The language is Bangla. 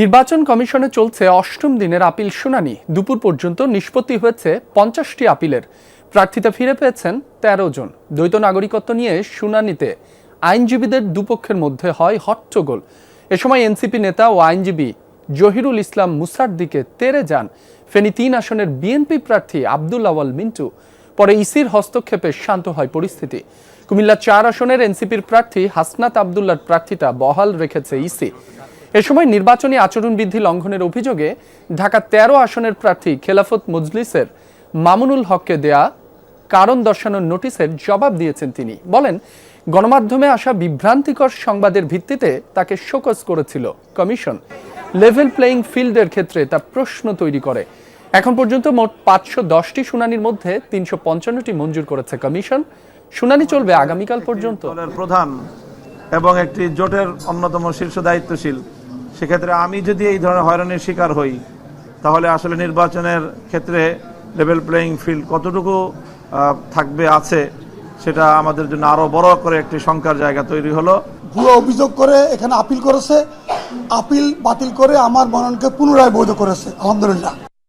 নির্বাচন কমিশনে চলছে অষ্টম দিনের আপিল শুনানি। দুপুর পর্যন্ত নিষ্পত্তি হয়েছে পঞ্চাশটি আপিলের। প্রার্থিতা ফিরে পেয়েছেন তেরো জন। দ্বৈত নাগরিকত্ব নিয়ে শুনানিতে আইনজীবীদের দুপক্ষের মধ্যে হয় হট্টগোল। এ সময় এনসিপি নেতা ও আইনজীবী জহিরুল ইসলাম মুসার দিকে তেরে যান। ফেনী তিন আসনের বিএনপি প্রার্থী আব্দুল আওয়াল মিন্টু। পরে ইসির হস্তক্ষেপে শান্ত হয় পরিস্থিতি। কুমিল্লা চার আসনের এনসিপির প্রার্থী হাসনাত আবদুল্লার প্রার্থিতা বহাল রেখেছে ইসি। এ সময় নির্বাচনী আচরণবিধি লঙ্ঘনের অভিযোগে ঢাকা তেরো আসনের প্রার্থী খেলাফত মজলিসের মামুনুল হককে দেয়া কারণ দর্শানোর নোটিশের জবাব দিয়েছেন তিনি। বলেন, গণমাধ্যমে আসা বিভ্রান্তিকর সংবাদের ভিত্তিতে তাকে শোকজ করেছিল কমিশন। লেভেল প্লেয়িং ফিল্ডের ক্ষেত্রে তা প্রশ্ন তৈরি করে। এখন পর্যন্ত মোট পাঁচশো দশটি শুনানির মধ্যে তিনশো পঞ্চান্নটি মঞ্জুর করেছে কমিশন। শুনানি চলবে আগামীকাল পর্যন্ত। প্রধান এবং একটি জোটের অন্যতম শীর্ষ দায়িত্বশীল সেক্ষেত্রে আমি যদি এই ধরনের হয়রানির শিকার হই, তাহলে আসলে নির্বাচনের ক্ষেত্রে লেভেল প্লেয়িং ফিল্ড কতটুকু থাকবে, আছে, সেটা আমাদের জন্য আরও বড় করে একটি শঙ্কার জায়গা তৈরি হলো। ভুয়ো অভিযোগ করে এখানে আপিল করেছে। আপিল বাতিল করে আমার মননকে পুনরায় বৈধ করেছে, আলহামদুলিল্লাহ।